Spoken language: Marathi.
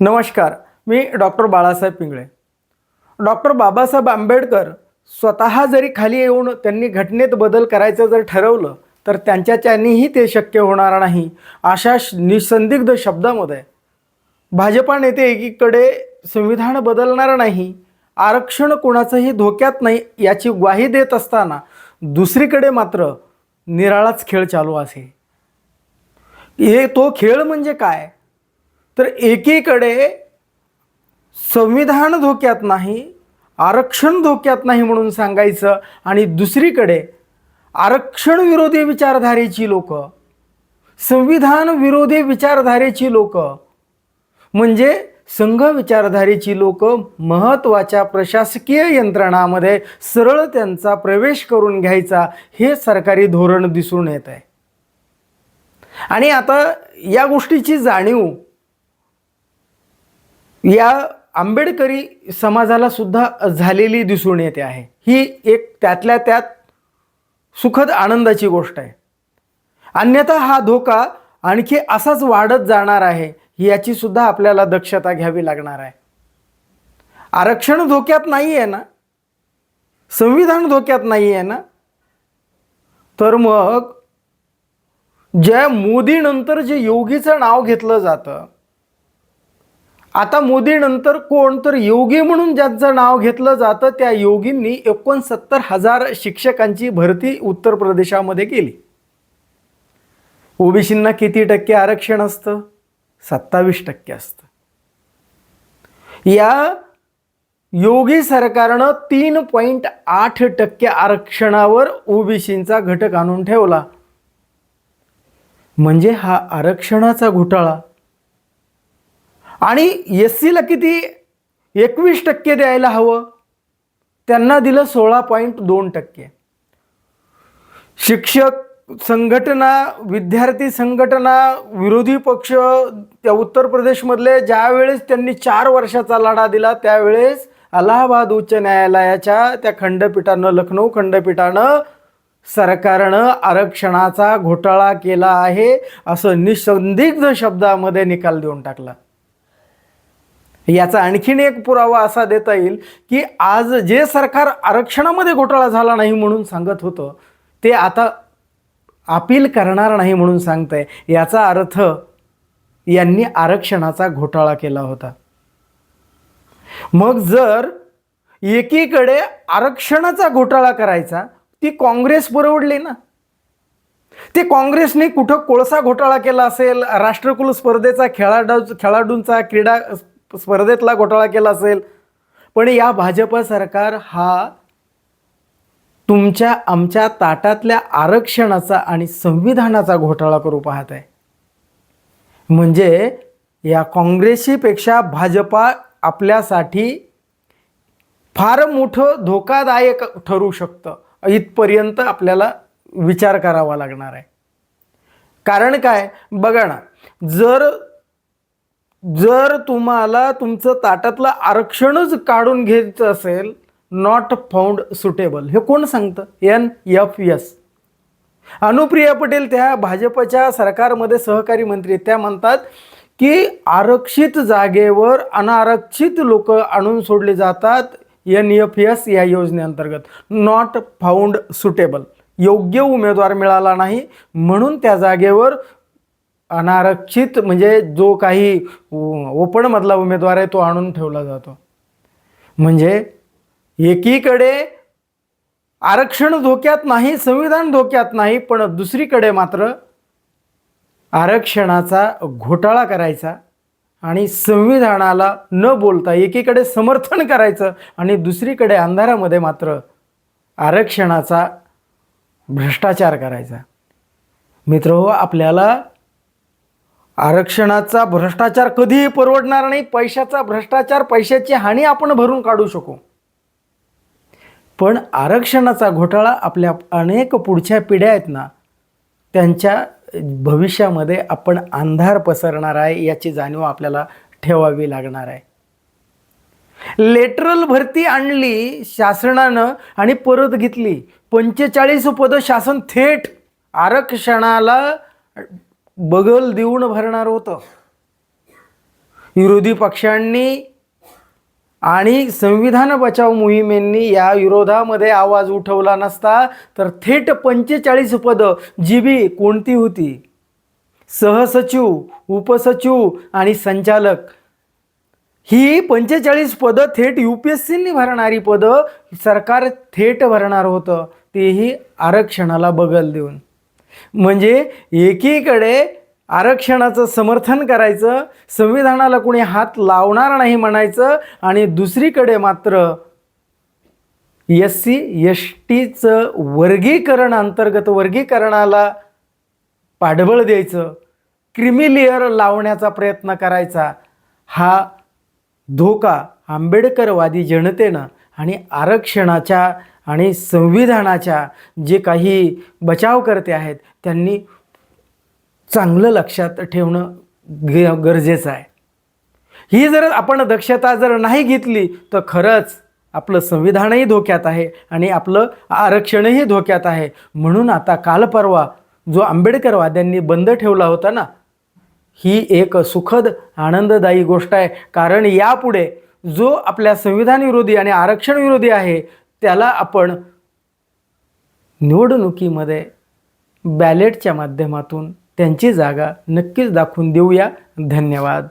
नमस्कार मी डॉक्टर बाळासाहेब पिंगळे. डॉक्टर बाबासाहेब आंबेडकर स्वतः जरी खाली येऊन त्यांनी घटनेत बदल करायचं जर ठरवलं तर त्यांच्याच्यानीही ते शक्य होणार नाही अशा श- निसंदिग्ध शब्दामध्ये. भाजपा नेते एकीकडे संविधान बदलणार नाही आरक्षण कोणाचंही धोक्यात नाही याची ग्वाही देत असताना दुसरीकडे मात्र निराळाच खेळ चालू असे हे तो खेळ म्हणजे काय? तर एकीकडे संविधान धोक्यात नाही आरक्षण धोक्यात नाही म्हणून सांगायचं आणि दुसरीकडे आरक्षण विरोधी विचारधारेची लोक संविधान विरोधी विचारधारेची लोक म्हणजे संघ विचारधारेची लोक महत्त्वाच्या प्रशासकीय यंत्रणामध्ये सरळ त्यांचा प्रवेश करून घ्यायचा हे सरकारी धोरण दिसून येत आहे आणि आता या गोष्टीची जाणीव या आंबेडकरी समाजाला सुद्धा झालेली दिसून येते आहे. ही एक त्यातल्या त्यात सुखद आनंदाची गोष्ट आहे. अन्यथा हा धोका आणखी असाच वाढत जाणार आहे याची सुद्धा आपल्याला दक्षता घ्यावी लागणार आहे. आरक्षण धोक्यात नाही आहे ना? संविधान धोक्यात नाही आहे ना? तर मग ज्या मोदीनंतर जे योगीचं नाव घेतलं जातं आता मोदीनंतर कोण तर योगी म्हणून ज्यांचं नाव घेतलं जातं त्या योगींनी एकोणसत्तर हजार शिक्षकांची भरती उत्तर प्रदेशामध्ये केली. ओबीसींना किती टक्के आरक्षण असतं? सत्तावीस टक्के असतं. या योगी सरकारनं तीन पॉईंट आठ टक्के आरक्षणावर ओबीसींचा घटक आणून ठेवला. म्हणजे हा आरक्षणाचा घोटाळा. आणि एस सीला किती? एकवीस टक्के द्यायला हवं. त्यांना दिलं सोळा पॉईंट दोन टक्के. शिक्षक संघटना विद्यार्थी संघटना विरोधी पक्ष त्या उत्तर प्रदेशमधले ज्यावेळेस त्यांनी चार वर्षाचा लढा दिला त्यावेळेस अलाहाबाद उच्च न्यायालयाच्या त्या खंडपीठानं लखनौ खंडपीठानं सरकारनं आरक्षणाचा घोटाळा केला आहे असं निसंदिग्ध शब्दामध्ये निकाल देऊन टाकला. याचा आणखीन एक पुरावा असा देता येईल की आज जे सरकार आरक्षणामध्ये घोटाळा झाला नाही म्हणून सांगत होतं ते आता अपील करणार नाही म्हणून सांगतंय. याचा अर्थ यांनी आरक्षणाचा घोटाळा केला होता. मग जर एकीकडे आरक्षणाचा घोटाळा करायचा ती काँग्रेस परवडली ना? ते काँग्रेसने कुठं कोळसा घोटाळा केला असेल राष्ट्रकुल स्पर्धेचा खेळाडू खेळाडूंचा क्रीडा स्पर्धेतला घोटाळा केला असेल. पण या भाजप सरकार हा तुमच्या आमच्या ताटातल्या आरक्षणाचा आणि संविधानाचा घोटाळा करू पाहत आहे. म्हणजे या काँग्रेसीपेक्षा भाजपा आपल्यासाठी फार मोठं धोकादायक ठरू शकतं. इथपर्यंत आपल्याला विचार करावा लागणार आहे. कारण काय? बघा ना जर जर तुम्हाला तुमचं ताटातलं आरक्षणच काढून घ्यायचं असेल नॉट फाउंड सुटेबल हे कोण सांगतं? N F S Anupriya Patel त्या भाजपच्या सरकारमध्ये सहकारी मंत्री त्या म्हणतात की आरक्षित जागेवर अनारक्षित लोक आणून सोडले जातात एन एफ एस या योजनेअंतर्गत. नॉट फाउंड सुटेबल योग्य उमेदवार मिळाला नाही म्हणून त्या जागेवर अनारक्षित म्हणजे जो काही ओपनमधला उमेदवार आहे तो आणून ठेवला जातो. म्हणजे एकीकडे आरक्षण धोक्यात नाही संविधान धोक्यात नाही पण दुसरीकडे मात्र आरक्षणाचा घोटाळा करायचा आणि संविधानाला न बोलता एकीकडे समर्थन करायचं आणि दुसरीकडे अंधारामध्ये मात्र आरक्षणाचा भ्रष्टाचार करायचा. मित्र हो आपल्याला आरक्षणाचा भ्रष्टाचार कधीही परवडणार नाही पैशाचा भ्रष्टाचार पैशाची हानी आपण भरून काढू शकू. पण आरक्षणाचा घोटाळा आपल्या अनेक पुढच्या पिढ्या आहेत ना त्यांच्या भविष्यामध्ये आपण अंधार पसरणार आहे याची जाणीव आपल्याला ठेवावी लागणार आहे. लेटरल भरती आणली शासनानं आणि परत घेतली. पंचेचाळीस पदं शासन थेट आरक्षणाला बगल देऊन भरणार होतं. विरोधी पक्षांनी आणि संविधान बचाव मोहिमेंनी या विरोधामध्ये आवाज उठवला नसता तर थेट पंचेचाळीस पदं जी बी कोणती होती? सहसचिव उपसचिव आणि संचालक. ही पंचेचाळीस पदं थेट यू पी एस सीनी भरणारी पदं सरकार थेट भरणार होतं. तेही आरक्षणाला बगल देऊन. म्हणजे एकीकडे आरक्षणाचं समर्थन करायचं संविधानाला कोणी हात लावणार नाही म्हणायचं आणि दुसरीकडे मात्र एस सी एस टीचं वर्गीकरण अंतर्गत वर्गीकरणाला पाठबळ द्यायचं क्रिमिलिअर लावण्याचा प्रयत्न करायचा हा धोका आंबेडकरवादी जनतेनं आणि आरक्षणाच्या आणि संविधानाच्या जे काही बचावकर्ते आहेत त्यांनी चांगलं लक्षात ठेवणं गे गरजेचं आहे. ही जर आपण दक्षता जर नाही घेतली तर खरंच आपलं संविधानही धोक्यात आहे आणि आपलं आरक्षणही धोक्यात आहे. म्हणून आता काल परवा जो आंबेडकरवाद्यांनी बंद ठेवला होता ना ही एक सुखद आनंददायी गोष्ट आहे. कारण यापुढे जो आपल्या संविधान विरोधी आणि आरक्षण विरोधी आहे त्याला आपण निवडणुकीमध्ये बॅलेटच्या माध्यमातून त्यांची जागा नक्कीच दाखवून देऊया. धन्यवाद.